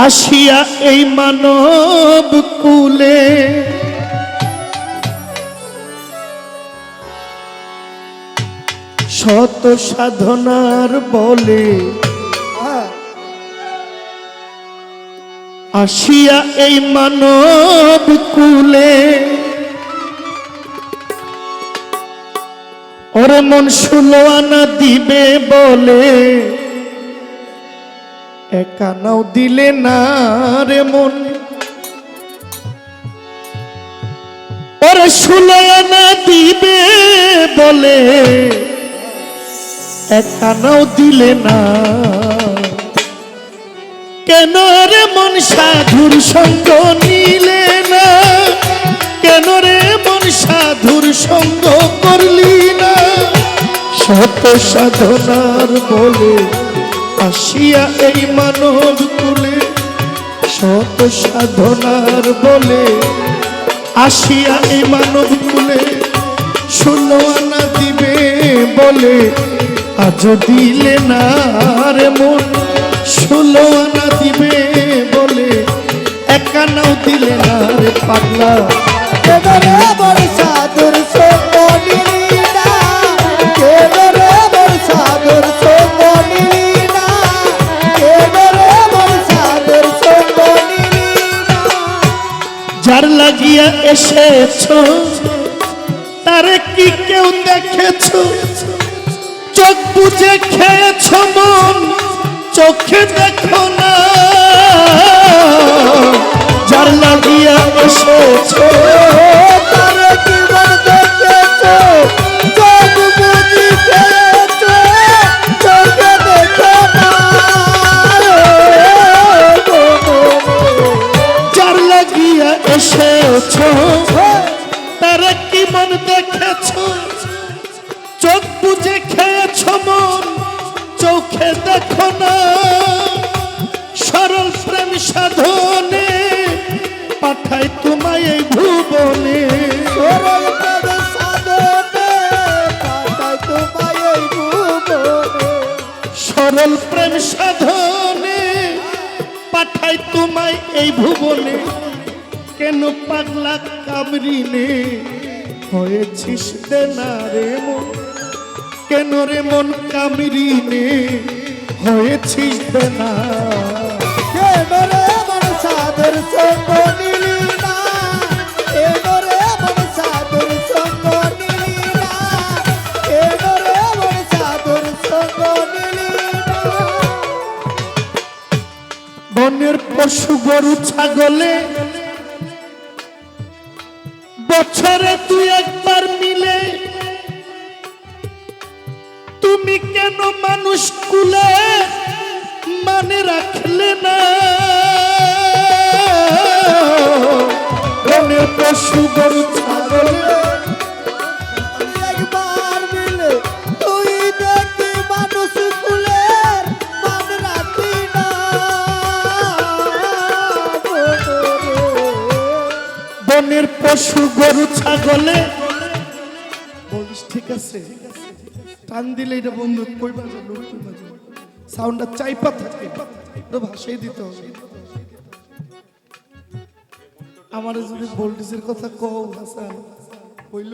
আসিয়া এই মানব কুলে। শত সাধনার বলে আসিয়া এই মানব কুলে। ওরে মন ষোলো আনা দিবে বলে। একানাও দিলে না রে মন। ওরে ষোলো আনা দিবে বলে। একানাও দিলে না। কেন রে মন সাধুর সঙ্গ নিলে না? কেন রে মন সাধুর সঙ্গ করলি না? শত সাধনার বলে আসিয়া এই মানব কুলে শত সাধনার বলে আসিয়া এই মানব কুলে ষোলো আনা দিবে বলে আজ দিলে না রে মন। ষোলো আনা দিবে বলে একানাও দিলে না রে পাগলা। কেদরে বর্ষাদুর সোপনিনা কেদরে এসেছ তারে কি কেউ দেখেছ? চোখ বুঝে খেয়েছ মন চোখে দেখো তোমায় এই ভুবনে কেন পাগলা কাবরিনে হয়েছিস না রে মন, কেন রে মন কামরিনে হয়েছিস না কেন রে মন সাধুর সঙ্গ পশু গরু, ছাগলে। বছরে তুই একবার মিলে। তুমি কেন মানুষ কুলে? মানে রাখলে না। পশু গরু, ছাগলে। পশু গরু ছাগলে। বলিস ঠিক আছে। টান দিলে এটা বন্ধু কই বাজে লোক কই বাজে সাউন্ডটা চাইপা থাকে তো ভাষাই দিতে হবে। আমার যদি ভোল্টেজের কথা কও হাসান কইল?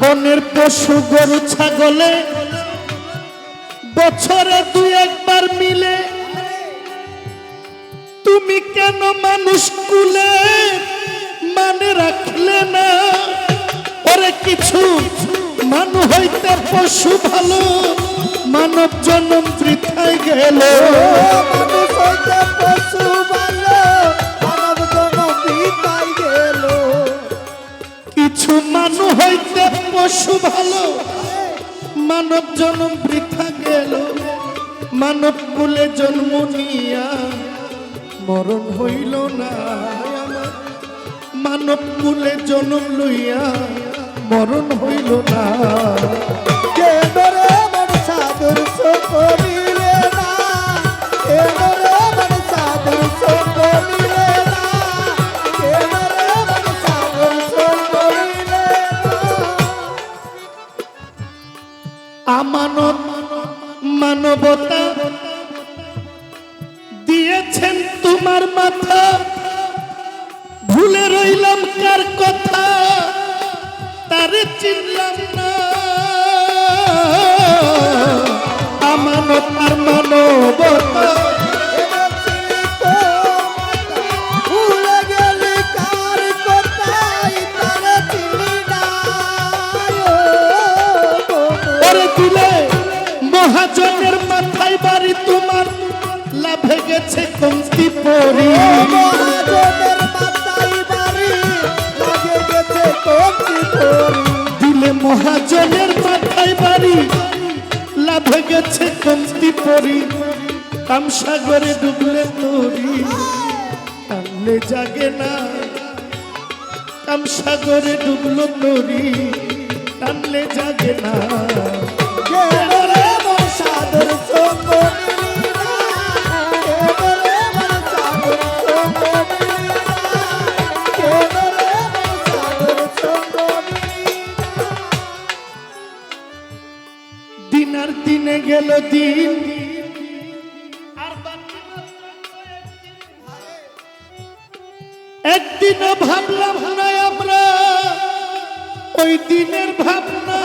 বনের পশু গরু ছাগলে বছরে দুই একবার মিলে তুমি কেন মানুষ কুলে মানে রাখলে না? ওরে কিছু মানু হইতে পশু ভালো মানব জন্ম বৃথায় গেল। মানুষ হইতে পশু ভালো মানব জন পিতাই গেল। কিছু মানু হইতে পশু ভালো মানব জন্ম বৃথা গেল। মানব কুলে জন্ম নিয়া মরণ হইল না। আমার মানব কুলে জনম লইয়া মরণ হইল না। কেনরে মন সাধুর সকল নিলে পরি। দিলে মহাজনের মাথায় বাড়ি লাভে গেছে কমতি পরি। কামসাগরে ডুবলে তরি টানলে জাগে না। কামসাগরে ডুবলো তরি টানলে জাগে না। সাদর সঙ্গ গেল দিন। একদিনও ভাবলাম না আমরা ওই দিনের ভাবনা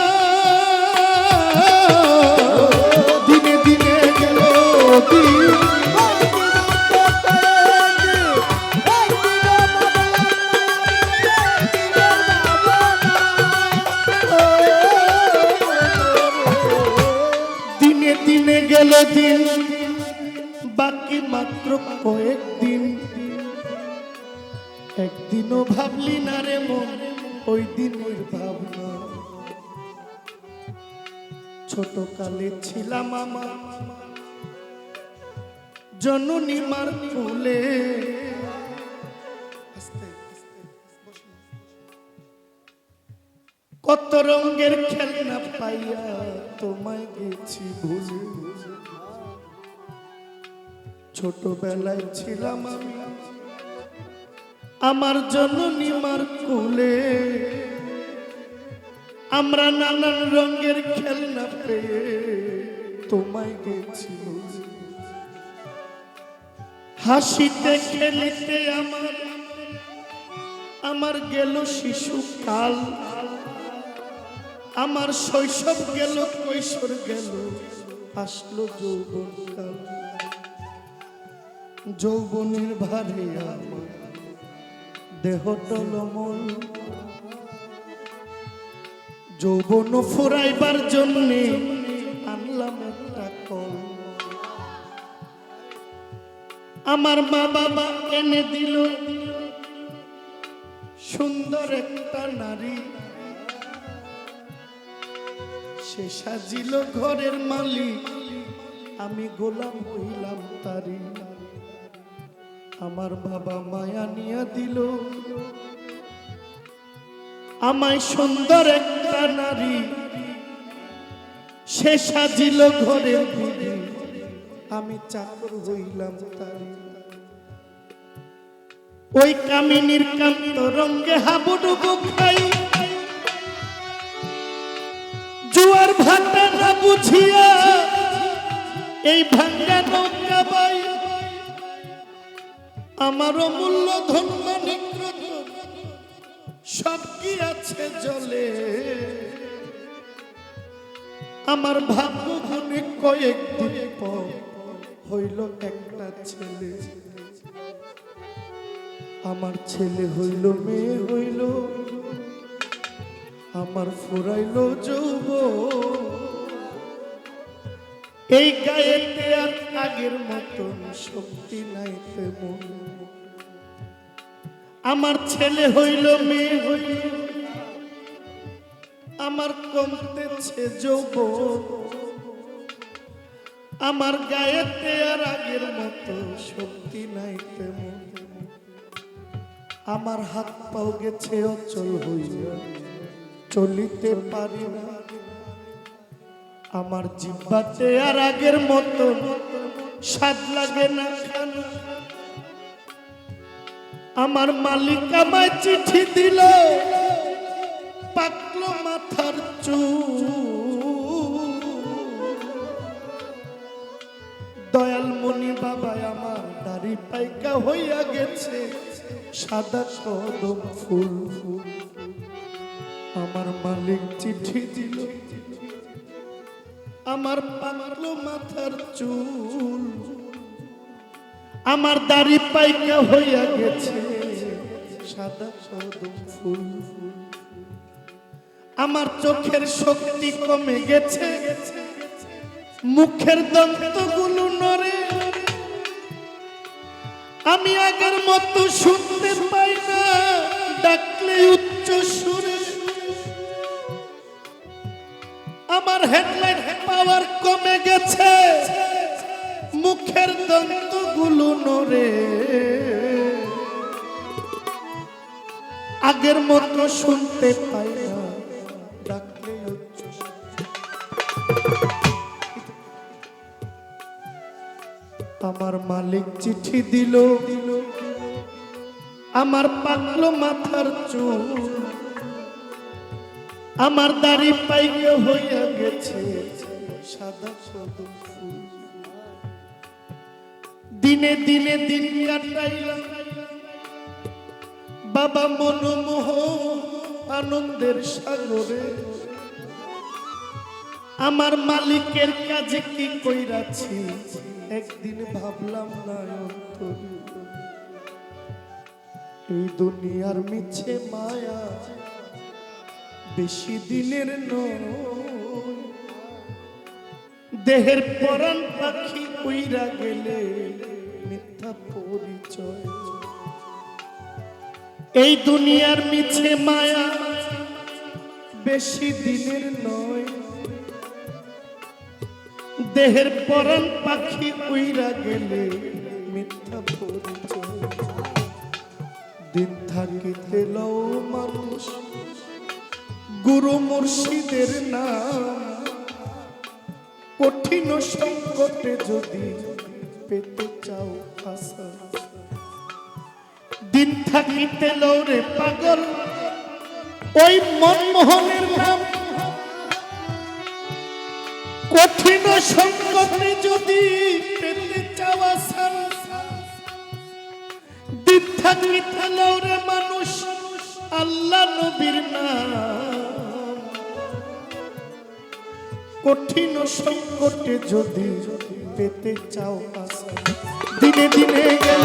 একদিনও ভাবলি না রে মন ওই দিনের ভাবনা। ছোট কালে ছিলাম আমার জননী মার ফুলে কত রঙের খেলনা পাইয়া তোমায় গেছি ভুলে ছোটবেলায় ছিলাম আমি আমার জননী মার কুলে। আমরা নানান রঙের খেলনা পেয়ে তোমায় গেছি। হাসিতে খেলিতে আমার আমার গেল শিশুকাল আমার শৈশব গেল, কৈশোর গেল, আসলো যৌবনকাল যৌবনের ভারে আমার দেহ টলমল যৌবন ফুরাইবার জন্যে আনলাম একটা কল। আমার মা বাবা এনে দিল সুন্দর একটা নারী। সে সাজিল ঘরের মালিক, আমি গোলাম হইলাম তারি আমার বাবা মায়া নিয়া দিল। আমায় সুন্দর একটা নারী, সে সাজিল ঘরে আমি চাকর হইলাম তারি ওই কামিনীর কান্ত রঙ্গে হাবুডুবু খাই। জুয়ার ভাটা না বুঝিয়া এই ভাঙ্গা নৌকা আমার অমূল্য ধন মানিক রতন সব কি আছে জলে? আমার ভাগ্য গুণে কয়েকদিন পর হইল একটা ছেলে। আমার ছেলে হইল, মেয়ে হইল, আমার ফুরাইল যৌব এই গায়েতে আর আগের মতন, শক্তি নাই আমার ছেলে হইল, মেয়ে হইল, আমার কমতেছে যৌব আমার গায়েতে আর আগের মতো, শক্তি নাই তেমন। আমার হাত পাও গেছে অচল হইয়া, চলিতে পারি না। আমার জিব্বাতে আর আগের মতো স্বাদ লাগে না আমার মালিক আমায় চিঠি দিল, পাকলো মাথার চুল। দয়াল মনি বাবা আমার দাড়ি পাইকা হইয়া গেছে, সাদা কদম ফুল ফুল। আমার মালিক চিঠি দিল আমার পাগলো মাথার চুল, আমার দাড়ি পাইকা হইয়া গেছে সাদা ফুল ফুল। আমার চোখের শক্তি কমে গেছে, মুখের দন্তগুলো নড়ে। আমি আগের মতো শুনতে পাই না, ডাকলে উচ্চ সুরে আমার হেডলাইট পাওয়ার কমে গেছে। মুখের দন্তগুলো নড়ে। আগের মতো শুনতে পাই আমার মালিক চিঠি দিল। আমার পাগলো মাথার চুল আমার দাড়ি পাইকে হইয়া গেছে। সাদা ফুল। দিনে দিনে দিন কাটাইলাম। বাবা মনোমোহ আনন্দের সাগরে। আমার মালিকের কাজে কি কইরাছি? একদিন ভাবলাম না এই দুনিয়ার মিছে মায়া বেশি দিনের দেহের পরাণ পাখি উইরা গেলে মিথ্যা পরিচয়। এই দুনিয়ার মিছে মায়া বেশি দিনের নয়। দেহের পরাণ পাখি উইরা গেলে মিথ্যা পরিচয়। দিন থাকিতে লও মানুষ গুরু মুর্শিদের নাম। কঠিন সংকটে যদি পেতে চাও আশা। দিন থাকিতে লৌরে পাগল। ওই মনমোহনের নাম। কঠিন সংকটে যদি পেতে চাও আশা। দিন থাকিতে লৌরে মানুষ। আল্লাহ নবীর নাম। কঠিন সংকটে যদি পেতে চাও দিনে দিনে গেল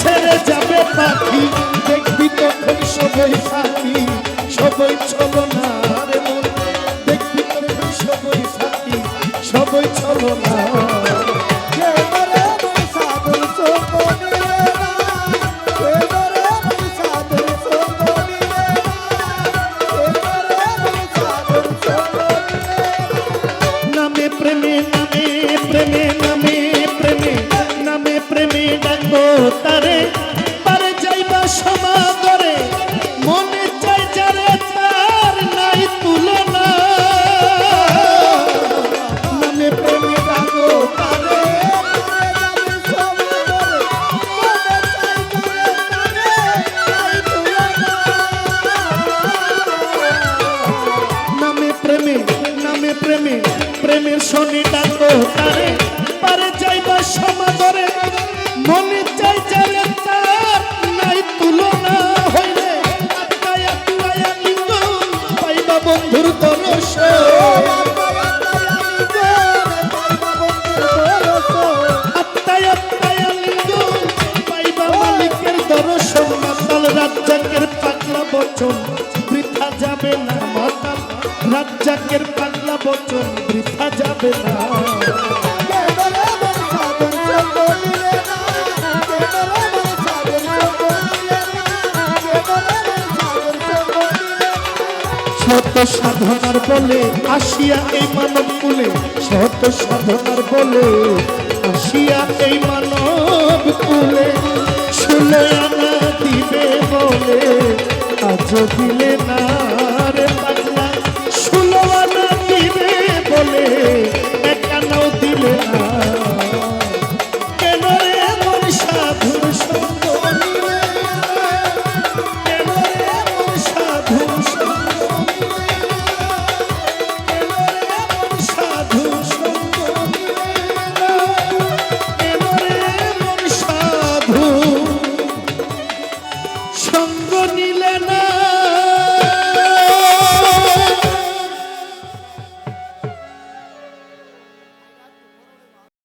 ছেড়ে যাবে পাখি। দেখবি তখন সবাই সাথী। সবাই চলো না। তারে শত সাধনার বলে আসিয়া এই মানব কুলে, শত সাধনার বলে আসিয়া এই মানব কুলে। শুনে আনা দিবে বলে আজ দিলে না। না